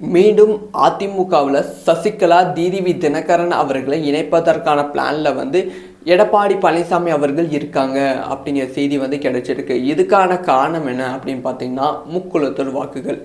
மீண்டும் அதிமுகவில் சசிகலா டிடிவி தினகரன் அவர்களை இணைப்பதற்கான பிளான்ல வந்து எடப்பாடி பழனிசாமி அவர்கள் இருக்காங்க அப்படிங்கிற செய்தி வந்து கிடைச்சிருக்கு. இதுக்கான காரணம் என்ன அப்படின்னு பார்த்தீங்கன்னா முக்குளத்தூர் வாக்குகள்.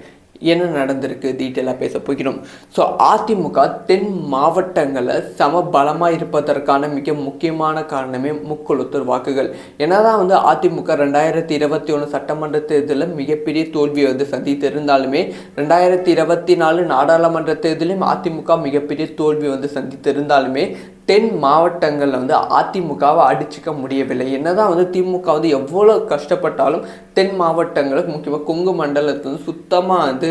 என்ன நடந்திருக்கு? டீட்டெயிலாக பேச போகிறோம். ஸோ அதிமுக தென் மாவட்டங்களில் சம பலமாக இருப்பதற்கான மிக முக்கியமான காரணமே முக்குளத்தூர் வாக்குகள். என்னதான் வந்து அதிமுக ரெண்டாயிரத்தி இருபத்தி ஒன்று சட்டமன்ற தேர்தலில் மிகப்பெரிய தோல்வியை வந்து சந்தித்து இருந்தாலுமே ரெண்டாயிரத்தி இருபத்தி நாலு நாடாளுமன்ற தேர்தலையும் அதிமுக மிகப்பெரிய தோல்வி வந்து சந்தித்து இருந்தாலுமே தென் மாவட்டங்களில் வந்து அதிமுகவை அடிச்சுக்க முடியவில்லை. என்னதான் வந்து திமுக வந்து எவ்வளோ கஷ்டப்பட்டாலும் தென் மாவட்டங்களுக்கு முக்கியமாக கொங்கு மண்டலத்தில் வந்து சுத்தமாக வந்து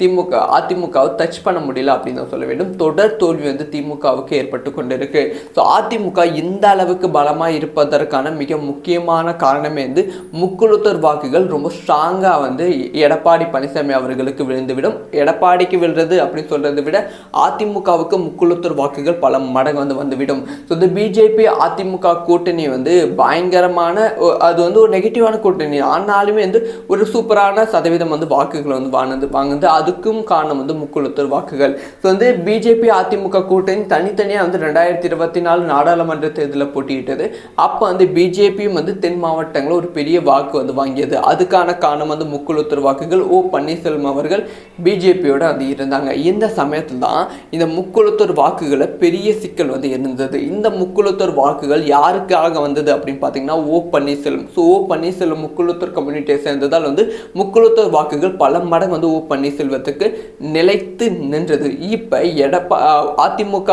திமுக அதிமுகவை டச் பண்ண முடியல அப்படின்னு தான் சொல்ல வேண்டும். தொடர் தோல்வி வந்து திமுகவுக்கு ஏற்பட்டு கொண்டிருக்கு. ஸோ அதிமுக இந்த அளவுக்கு பலமாக இருப்பதற்கான மிக முக்கியமான காரணமே வந்து முக்குழுத்தர் வாக்குகள் ரொம்ப ஸ்ட்ராங்காக வந்து எடப்பாடி பழனிசாமி அவர்களுக்கு விழுந்துவிடும். எடப்பாடிக்கு விழுறது அப்படின்னு சொல்றதை விட அதிமுகவுக்கு முக்குழுத்தர் வாக்குகள் பல மடங்கு வந்து வந்துவிடும். ஸோ இந்த பிஜேபி அதிமுக கூட்டணி வந்து பயங்கரமான அது வந்து ஒரு நெகட்டிவான கூட்டணி. ஆனாலுமே வந்து ஒரு சூப்பரான சதவீதம் வந்து வாக்குகள் வந்து வாங்குது. வாங்குது அதுக்கும் காரணம் வந்து முக்குழுத்தர் வாக்குகள். ஸோ வந்து பிஜேபி அதிமுக கூட்டணி தனித்தனியாக வந்து ரெண்டாயிரத்தி இருபத்தி நாலு நாடாளுமன்ற தேர்தலில் போட்டியிட்டது. அப்போ வந்து பிஜேபியும் வந்து தென் மாவட்டங்களில் ஒரு பெரிய வாக்கு வந்து வாங்கியது. அதுக்கான காரணம் வந்து முக்குழுத்தர் வாக்குகள். ஓ பன்னீர்செல்வம் அவர்கள் பிஜேபியோட வந்து இருந்தாங்க. இந்த சமயத்தில் தான் இந்த முக்குழுத்தர் வாக்குகளை பெரிய சிக்கல் வந்து இருந்தது. இந்த முக்குழுத்தர் வாக்குகள் யாருக்காக வந்தது அப்படின்னு பார்த்தீங்கன்னா O Panneerselvam. So O Panneerselvam Mukkulathor கம்யூனிட்டியை சேர்ந்ததால் வந்து முக்குழுத்தர் வாக்குகள் பல மடங்கு வந்து ஓ பன்னீர்செல்வத்துக்கு நிலைத்து நின்றது. இப்போ எடப்பா அதிமுக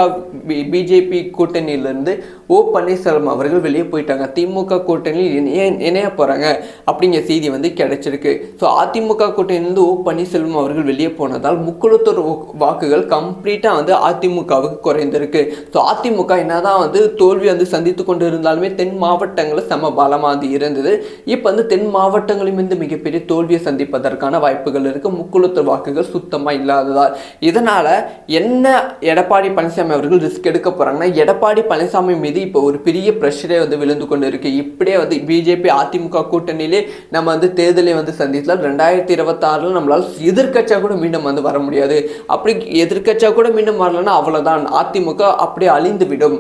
பிஜேபி கூட்டணியிலிருந்து ஓ பன்னீர்செல்வம் அவர்கள் வெளியே போயிட்டாங்க. திமுக கூட்டணியில் இணைய இணைய போகிறாங்க அப்படிங்கிற செய்தி வந்து கிடைச்சிருக்கு. ஸோ அதிமுக கூட்டணியிலிருந்து ஓ பன்னீர்செல்வம் அவர்கள் வெளியே போனதால் முக்குழுத்தூர் வாக்குகள் கம்ப்ளீட்டாக வந்து அதிமுகவுக்கு குறைந்திருக்கு. ஸோ அதிமுக என்னதான் வந்து தோல்வி வந்து சந்தித்து கொண்டு இருந்தாலுமே தென் மாவட்டங்களில் செம பலமாக வந்து இருந்தது. இப்போ வந்து தென் மாவட்டங்களிலும் வந்து மிகப்பெரிய தோல்வியை சந்திப்பதற்கான வாய்ப்புகள் இருக்கு. முக்குழுத்தூர் வாக்குகள் சுத்தமாக இல்லாததால். இதனால் என்ன எடப்பாடி பழனிசாமி அவர்கள் ரிஸ்க் எடுக்க போறாங்கன்னா எடப்பாடி பழனிசாமி மீது இப்போ ஒரு பெரிய ப்ரெஷரே வந்து விழுந்து கொண்டு இருக்கு. இப்படியே வந்து பிஜேபி அதிமுக கூட்டணியிலே நம்ம வந்து தேர்தலை வந்து சந்தித்தால் ரெண்டாயிரத்தி இருபத்தாறில் நம்மளால் எதிர்கட்சியாக கூட மீண்டும் வந்து வர முடியாது. அப்படி எதிர்கட்சியாக கூட மீண்டும் வரலன்னா அவ்வளோதான் அதிமுக அப்படியே அழிந்து விடும்.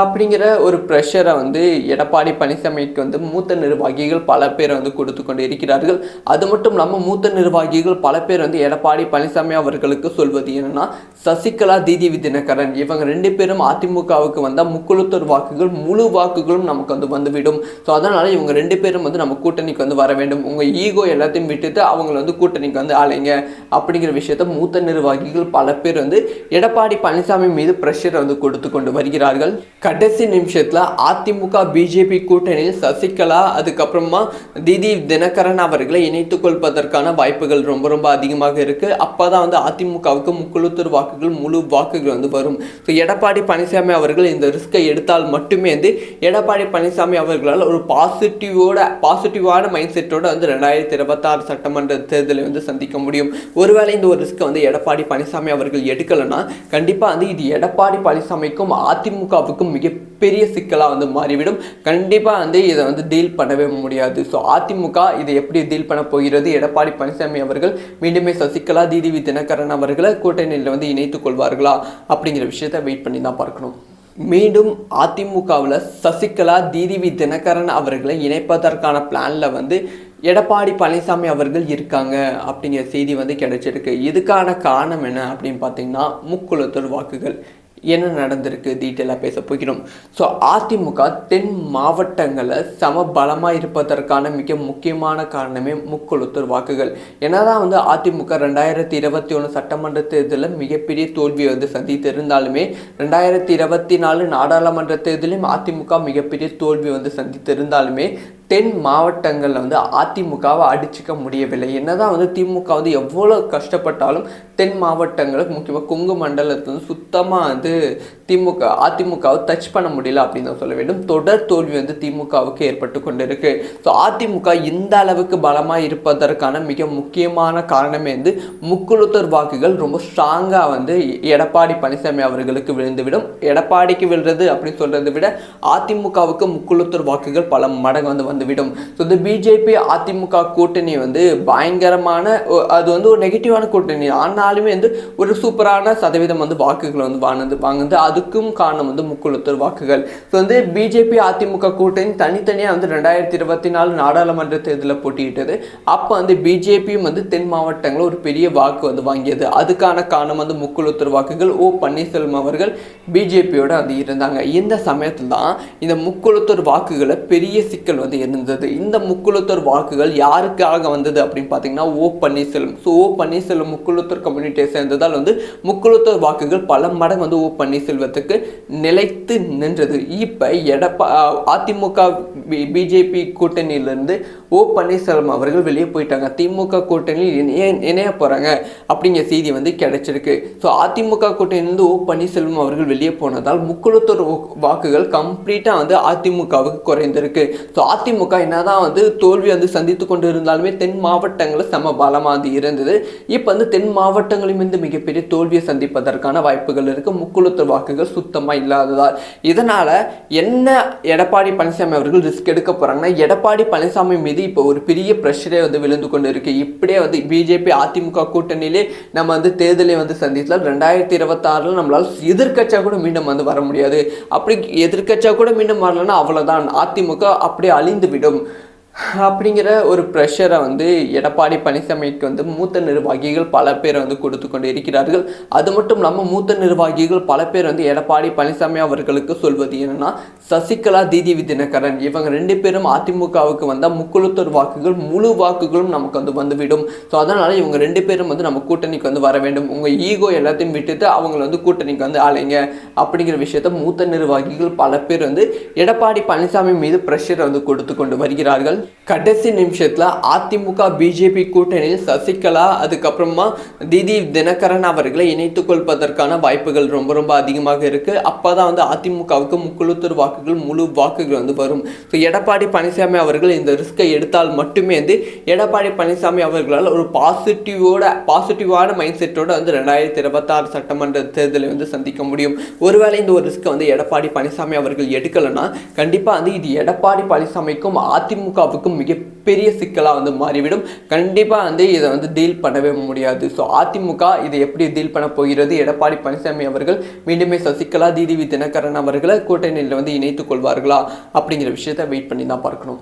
அப்படிங்கிற ஒரு ப்ரெஷரை வந்து எடப்பாடி பழனிசாமிக்கு வந்து மூத்த நிர்வாகிகள் பல பேர் வந்து கொடுத்து கொண்டு இருக்கிறார்கள் அது மட்டும் இல்லாமல் மூத்த நிர்வாகிகள் பல பேர் வந்து எடப்பாடி பழனிசாமி அவர்களுக்கு சொல்வது என்னன்னா சசிகலா தீதிவி தினகரன் இவங்க ரெண்டு பேரும் அதிமுகவுக்கு வந்தால் முக்குழுத்தூர் வாக்குகள் முழு வாக்குகளும் நமக்கு வந்து வந்துவிடும். ஸோ அதனால் இவங்க ரெண்டு பேரும் வந்து நம்ம கூட்டணிக்கு வந்து வர வேண்டும். உங்கள் ஈகோ எல்லாத்தையும் விட்டுட்டு அவங்கள வந்து கூட்டணிக்கு வந்து அலைங்க அப்படிங்கிற விஷயத்த மூத்த நிர்வாகிகள் பல பேர் வந்து எடப்பாடி பழனிசாமி மீது ப்ரெஷரை வந்து கொடுத்து கொண்டு வருகிறார்கள். கடைசி நிமிஷத்தில் அதிமுக பிஜேபி கூட்டணியில் சசிகலா அதுக்கப்புறமா திதி தினகரன் அவர்களை இணைத்துக் கொள்வதற்கான வாய்ப்புகள் ரொம்ப ரொம்ப அதிகமாக இருக்குது அப்போ தான் வந்து அதிமுகவுக்கு முக்குழுத்தூர் வாக்குகள் முழு வாக்குகள் வந்து வரும். ஸோ எடப்பாடி பழனிசாமி அவர்கள் இந்த ரிஸ்கை எடுத்தால் மட்டுமே வந்து எடப்பாடி பழனிசாமி அவர்களால் ஒரு பாசிட்டிவோட பாசிட்டிவான மைண்ட் செட்டோட வந்து ரெண்டாயிரத்தி இருபத்தாறு சட்டமன்ற தேர்தலை வந்து சந்திக்க முடியும். ஒருவேளை இந்த ஒரு ரிஸ்க்கை வந்து எடப்பாடி பழனிசாமி அவர்கள் எடுக்கலைன்னா கண்டிப்பாக வந்து இது எடப்பாடி பழனிசாமிக்கும் அதிமுகவுக்கும் மிகப்பெரிய சிக்கலாக வந்து மாறிவிடும். கண்டிப்பாக வந்து இதை வந்து டீல் பண்ணவே முடியாது. ஸோ அதிமுக இதை எப்படி டீல் பண்ண போகிறது? எடப்பாடி பழனிசாமி அவர்கள் மீண்டுமே சசிகலா டிடிவி தினகரன் அவர்களை கூட்டணியில் வந்து இணைத்துக் கொள்வார்களா? அப்படிங்கிற விஷயத்த வெயிட் பண்ணி தான் பார்க்கணும். மீண்டும் அதிமுகவில் சசிகலா டிடிவி தினகரன் அவர்களை இணைப்பதற்கான பிளானில் வந்து எடப்பாடி பழனிசாமி அவர்கள் இருக்காங்க அப்படிங்கிற செய்தி வந்து கிடைச்சிருக்கு. இதுக்கான காரணம் என்ன அப்படின்னு பார்த்தீங்கன்னா முக்குளத்தூர் வாக்குகள். என்ன நடந்திருக்கு டீட்டெயிலாக பேச போகிறோம். ஸோ அதிமுக தென் மாவட்டங்களில் சம பலமாக இருப்பதற்கான மிக முக்கியமான காரணமே முக்குழுத்தூர் வாக்குகள். என்னதான் வந்து அதிமுக ரெண்டாயிரத்தி இருபத்தி ஒன்று சட்டமன்ற தேர்தலில் மிகப்பெரிய தோல்வியை வந்து சந்தித்திருந்தாலுமே ரெண்டாயிரத்தி இருபத்தி நாலு நாடாளுமன்ற தேர்தலையும் அதிமுக மிகப்பெரிய தோல்வி வந்து சந்தித்திருந்தாலுமே தென் மாவட்டங்களில் வந்து அதிமுகவை அடிச்சுக்க முடியவில்லை. என்னதான் வந்து திமுக வந்து எவ்வளோ கஷ்டப்பட்டாலும் தென் மாவட்டங்களுக்கு முக்கியமாக கொங்கு மண்டலத்தில் வந்து சுத்தமாக வந்து திமுக அதிமுகவை டச் பண்ண முடியல அப்படின்னு தான் சொல்ல வேண்டும். தொடர் தோல்வி வந்து திமுகவுக்கு ஏற்பட்டு கொண்டிருக்கு. ஸோ அதிமுக இந்த அளவுக்கு பலமாக இருப்பதற்கான மிக முக்கியமான காரணமே வந்து முக்குழுத்தர் வாக்குகள் ரொம்ப ஸ்ட்ராங்காக வந்து எடப்பாடி பழனிசாமி அவர்களுக்கு விழுந்துவிடும். எடப்பாடிக்கு விழுறது அப்படின்னு சொல்றதை விட அதிமுகவுக்கு முக்குழுத்தர் வாக்குகள் பல மடங்கு வந்து வந்து வந்துவிடும். ஸோ இந்த பிஜேபி அதிமுக கூட்டணி வந்து பயங்கரமான அது வந்து ஒரு நெகட்டிவான கூட்டணி. ஆனாலுமே வந்து ஒரு சூப்பரான சதவீதம் வந்து வாக்குகள் வந்து வாழ்ந்து வாங்குது. அதுக்கும் காரணம் வந்து முக்குளத்தூர் வாக்குகள். ஸோ வந்து பிஜேபி அதிமுக கூட்டணி தனித்தனியாக வந்து ரெண்டாயிரத்தி இருபத்தி நாலு நாடாளுமன்ற தேர்தலில் போட்டியிட்டது. அப்போ வந்து பிஜேபியும் வந்து தென் மாவட்டங்களில் ஒரு பெரிய வாக்கு வந்து வாங்கியது. அதுக்கான காரணம் வந்து முக்குளத்தூர் வாக்குகள். ஓ பன்னீர்செல்வம் அவர்கள் பிஜேபியோட வந்து இருந்தாங்க. இந்த சமயத்தில் தான் இந்த முக்குளத்தூர் வாக்குகளை பெரிய சிக்கல் வந்து இருந்தது. இந்த முக்குளத்தூர் வாக்குகள் யாருக்காக வந்தது அப்படின்னு பார்த்தீங்கன்னா O Panneerselvam. So O Panneerselvam Mukkulathur கம்யூனிட்டியை சேர்ந்ததால் வந்து முக்குளத்தூர் வாக்குகள் பல மடங்கு வந்து ஓ பன்னீர்செல்வத்துக்கு நிலைத்து நின்றது. இப்போ எடப்பா அதிமுக பிஜேபி கூட்டணியிலிருந்து ஓ பன்னீர்செல்வம் அவர்கள் வெளியே போயிட்டாங்க. திமுக கூட்டணியில் இணைய இணைய போகிறாங்க அப்படிங்கிற செய்தி வந்து கிடைச்சிருக்கு. ஸோ அதிமுக கூட்டணியிலிருந்து ஓ பன்னீர்செல்வம் அவர்கள் வெளியே போனதால் முக்குளத்தூர் வாக்குகள் கம்ப்ளீட்டாக வந்து அதிமுகவுக்கு குறைந்திருக்கு. ஸோ அதிமுக என்னதான் வந்து தோல்வி வந்து சந்தித்து கொண்டு இருந்தாலுமே தென் மாவட்டங்களில் செம பலமாக வந்து இருந்தது. இப்போ வந்து தென் மாவட்டங்களிலும் வந்து மிகப்பெரிய தோல்வியை சந்திப்பதற்கான வாய்ப்புகள் இருக்குது முக்குளத்தூர் வாக்குகள் சுத்தமாக இல்லாததால். இதனால் என்ன எடப்பாடி பழனிசாமி அவர்கள் ரிஸ்க் எடுக்க போகிறாங்கன்னா எடப்பாடி பழனிசாமி மீது இப்போ ஒரு பெரிய ப்ரெஷரே வந்து விழுந்து கொண்டு இருக்கு இப்படியே வந்து பிஜேபி அதிமுக கூட்டணியிலே நம்ம வந்து தேர்தலை வந்து சந்தித்தால் ரெண்டாயிரத்தி இருபத்தாறில் நம்மளால் எதிர்கட்சியாக கூட மீண்டும் வந்து வர முடியாது. அப்படி எதிர்கட்சியாக கூட மீண்டும் வரலன்னா அவ்வளவுதான். அதிமுக அப்படியே அழிந்து விடும் அப்படிங்கிற ஒரு ப்ரெஷரை வந்து எடப்பாடி பழனிசாமிக்கு வந்து மூத்த நிர்வாகிகள் பல பேர் வந்து கொடுத்து கொண்டு இருக்கிறார்கள். அது மட்டும் இல்லாமல் மூத்த நிர்வாகிகள் பல பேர் வந்து எடப்பாடி பழனிசாமி அவர்களுக்கு சொல்வது என்னன்னா சசிகலா தீதிவி தினகரன் இவங்க ரெண்டு பேரும் அதிமுகவுக்கு வந்தால் முக்குளத்தூர் வாக்குகள் முழு வாக்குகளும் நமக்கு வந்து வந்துவிடும். ஸோ அதனால் இவங்க ரெண்டு பேரும் வந்து நம்ம கூட்டணிக்கு வந்து வர வேண்டும். உங்கள் ஈகோ எல்லாத்தையும் விட்டுட்டு அவங்கள வந்து கூட்டணிக்கு வந்து ஆளைங்க அப்படிங்கிற விஷயத்த மூத்த நிர்வாகிகள் பல பேர் வந்து எடப்பாடி பழனிசாமி மீது ப்ரெஷரை வந்து கொடுத்து கொண்டு வருகிறார்கள். கடைசி நிமிஷத்துல அதிமுக பிஜேபி கூட்டணியில் சசிகலா அதுக்கப்புறமா திதி தினகரன் அவர்களை இணைத்துக் கொள்வதற்கான வாய்ப்புகள் ரொம்ப ரொம்ப அதிகமாக இருக்கு. அப்பதான் வந்து அதிமுகவுக்கு முக்குழுத்தூர் வாக்குகள் முழு வாக்குகள் வந்து வரும். ஸோ எடப்பாடி பழனிசாமி அவர்கள் இந்த ரிஸ்கை எடுத்தால் மட்டுமே வந்து எடப்பாடி பழனிசாமி அவர்களால் ஒரு பாசிட்டிவோட பாசிட்டிவான மைண்ட் செட்டோட வந்து ரெண்டாயிரத்தி இருபத்தாறு சட்டமன்ற தேர்தலை வந்து சந்திக்க முடியும். ஒருவேளை இந்த ஒரு ரிஸ்க்கை வந்து எடப்பாடி பழனிசாமி அவர்கள் எடுக்கலைன்னா கண்டிப்பாக வந்து இது எடப்பாடி பழனிசாமிக்கும் அதிமுக அதிமுகவுக்கும் மிகப்பெரிய சிக்கலாக வந்து மாறிவிடும். கண்டிப்பாக வந்து இதை வந்து டீல் பண்ணவே முடியாது. ஸோ அதிமுக இதை எப்படி டீல் பண்ண போகிறது? எடப்பாடி பழனிசாமி அவர்கள் மீண்டுமே சசிகலா டிடிவி தினகரன் அவர்களை கூட்டணியில் வந்து இணைத்துக் கொள்வார்களா? அப்படிங்கிற விஷயத்தை வெயிட் பண்ணி தான் பார்க்கணும்.